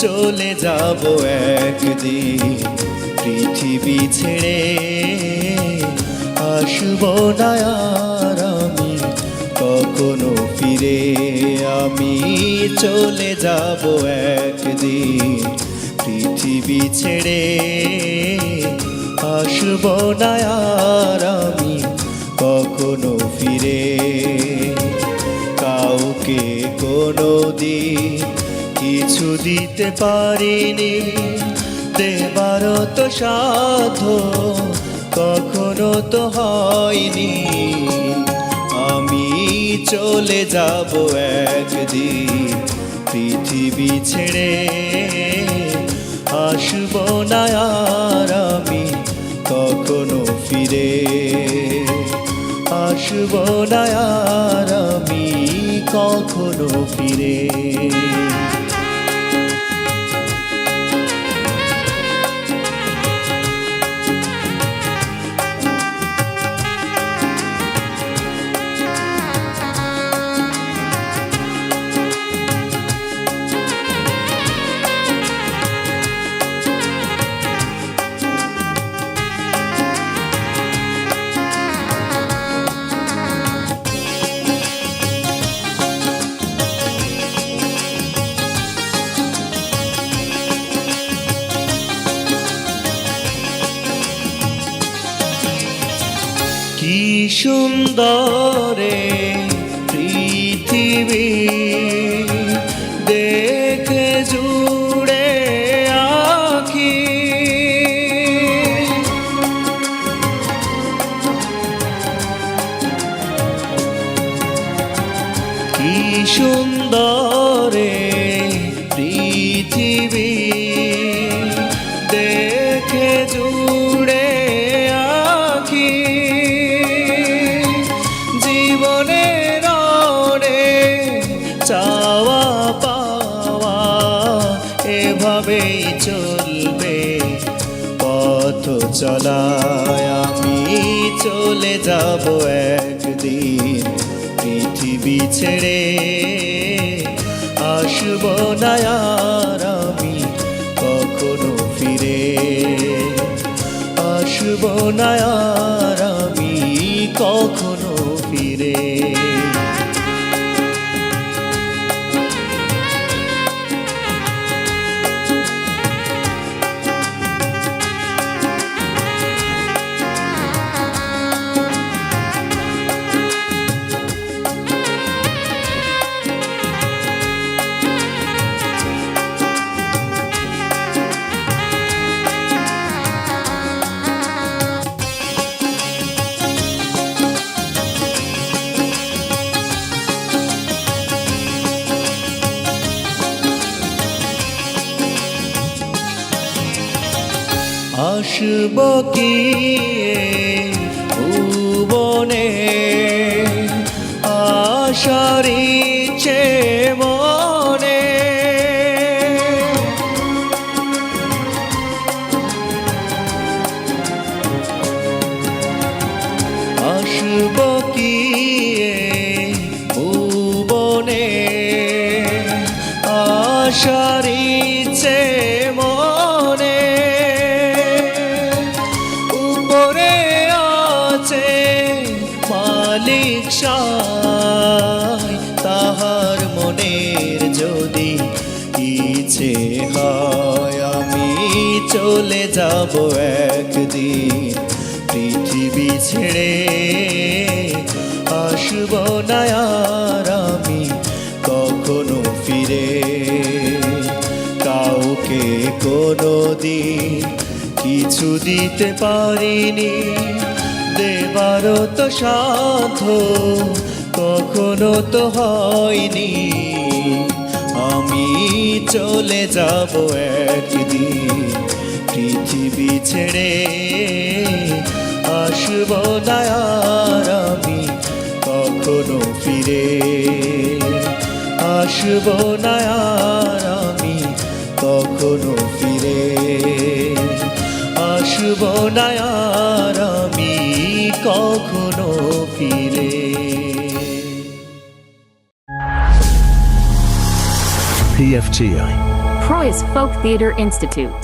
চলে যাব একদিন। পৃথিবী ছেড়ে আসব না আমি। কখনো ফিরে আমি চলে যাব একদিন। পৃথিবী ছেড়ে আসব না আমি। কখনো ফিরে কাউকে কোনো দিন কিছু দিতে পারিনি। দেবার তো সাধ্য, কখনো তো হয়নি। আমি চলে যাব একদিন পৃথিবী ছেড়ে। আসব না আর আমি কখনো ফিরে। আসব না আর আমি কখনো ফিরে। কি সুন্দরে পৃথিবী দেখে জুড়ে আখি কি সুন্দরে পৃথিবী দেখে জুড়ে চলায় আমি চলে যাব একদিন পৃথিবী ছেড়ে। আসব না আমি কখনো ফিরে। আসব না আমি কখনো ফিরে। আসব কি ভুবনে? আশারি চে মনে। আসব কি ভুবনে? আশারি সাই তাহার মনের যদি ইচ্ছে হয়, আমি চলে যাব একদিন। পৃথিবী ছেড়ে আসব না আর আমি কখনো ফিরে। কাউকে কোনো দিন কিছু দিতে পারিনি। দেবারও তো সাধ্য কখনো তো হয়নি। আমি চলে যাব একদিন পৃথিবী ছেড়ে। আসব না আর আমি কখনো ফিরে। আসব না আর আমি কখনো ফিরে। আসব না আমি কখনো ফিরে PFTI, Troy's Folk Theater Institute.